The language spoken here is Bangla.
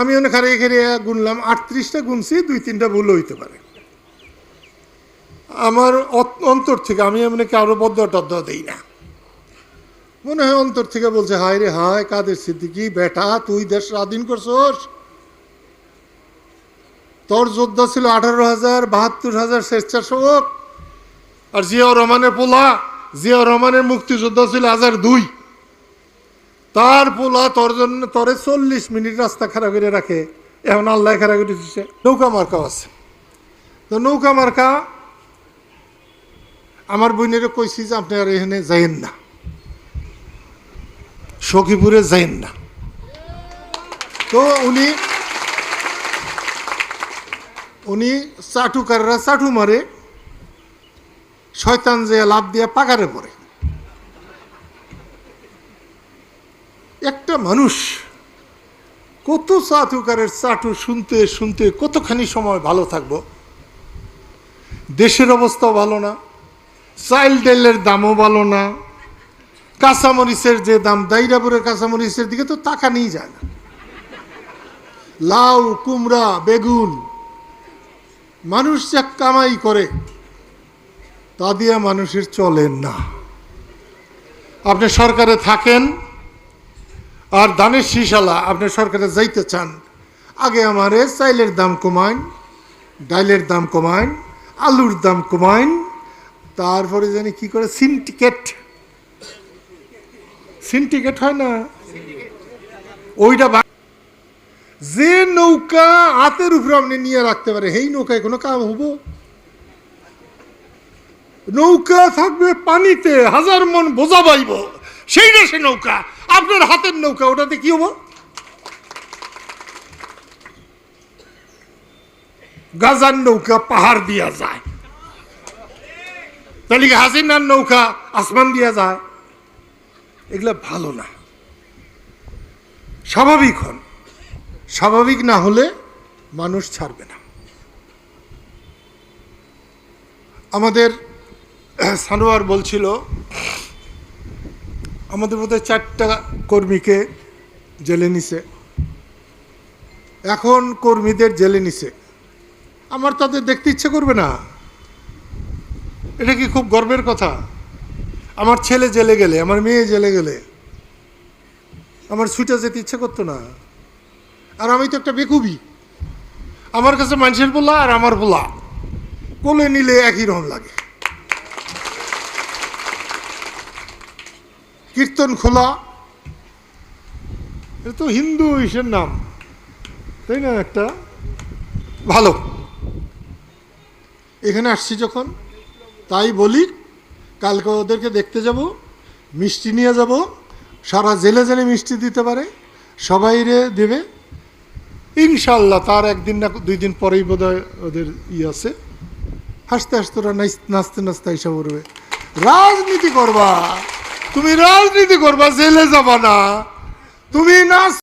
আমি অনেক হারিয়ে খেরিয়ে গুনলাম, আটত্রিশটা গুনছি, দুই তিনটা ভুল হইতে পারে। আমার অন্তর থেকে আমি এমনি কারও বদ্ধ টদ্দ দিই না। মনে হয় অন্তর থেকে বলছে, হায় রে হায়, কাদের সিদ্দিকি, বেটা, তুই দেশ স্বাধীন করছস? তোর যোদ্ধা ছিল আঠারো হাজার, বাহাত্তর হাজার স্বেচ্ছাসেবক। আর জিয়াউর রহমানের পোলা, জিয়াউর রহমানের মুক্তিযোদ্ধা ছিল হাজার দুই। তার পোলা তোর জন্য, তোরে চল্লিশ মিনিট রাস্তা খারাপ করে রাখে। এখন আল্লাহ খারাপ করে দিচ্ছে নৌকা মার্কাও আছে। তো নৌকা মার্কা, আমার বোনেরও কইছি যে আপনি আর এখানে যাইন না। সখীপুরে যাইন না। তো উনি উনি চাটুকাররা চাটু মারে, শয়তান যে লাভ দিয়ে পাকারে পড়ে। একটা মানুষ। কত চাটুকারের চাটু শুনতে শুনতে কতখানি সময় ভালো থাকব? দেশের অবস্থাও ভালো না, চাইল্ড ডাইলের দামও ভালো না, কাঁচামরিচের যে দাম, দাইরাপুরের কাঁচামরিচের দিকে তো টাকা নিয়ে যায় না। লাউ, কুমড়া, বেগুন, মানুষ যা কামাই করে, তা দিয়ে মানুষের চলেন না। আপনি সরকারে থাকেন আর দানের শীষালা আপনি সরকারে যাইতে চান, আগে আমারে চাইলের দাম কমাইন, ডাইলের দাম কমাইন, আলুর দাম কমাইন, তারপরে জানি কি করে সিনটিকেট সিনটিকেট হয় না? ওইটা যে নৌকা হাতের উপরে আপনি নিয়ে রাখতে পারে, সেই নৌকায় কোনো কাম হব? নৌকা থাকবে পানিতে, হাজার মন বোঝা পাইব, সেই সে নৌকা। আপনার হাতের নৌকা, ওটাতে কি হব? গাজার নৌকা পাহাড় দিয়া যায়। তাহলে কি হাসিনার নৌকা আসমান দিয়া যায়? এগুলা ভালো না। স্বাভাবিক হন। স্বাভাবিক না হলে মানুষ ছাড়বে না। আমাদের সানোয়ার বলছিল আমাদের বোধহয় চারটা কর্মীকে জেলে নিছে। এখন কর্মীদের জেলে নিছে। আমার তাদের দেখতে ইচ্ছে করবে না। এটা কি খুব গর্বের কথা? আমার ছেলে জেলে গেলে, আমার মেয়ে জেলে গেলে, আমার ছুটে যেতে ইচ্ছে করতো না। আর আমি তো একটা বেকুবি। আমার কাছে মানুষের পোলা আর আমার পোলা। কোলে নিলে একই রকম লাগে। কীর্তন খোলা। এটা তো হিন্দু ইসের নাম, তাই না একটা? ভালো। এখানে আসছি যখন, তাই বলি, কালকে ওদেরকে দেখতে যাব, মিষ্টি নিয়ে যাব, সারা জেলে জেলে মিষ্টি দিতে পারে, সবাই রে দেবে। ইনশাল্লাহ তার একদিন না দুই দিন পরেই বোধ ওদের ই আছে। হাসতে হাসতে ওরা নাচ- নাচতে নাচতে এসে পড়বে। রাজনীতি করবা। তুমি রাজনীতি করবা জেলে যাবা না। তুমি নাচ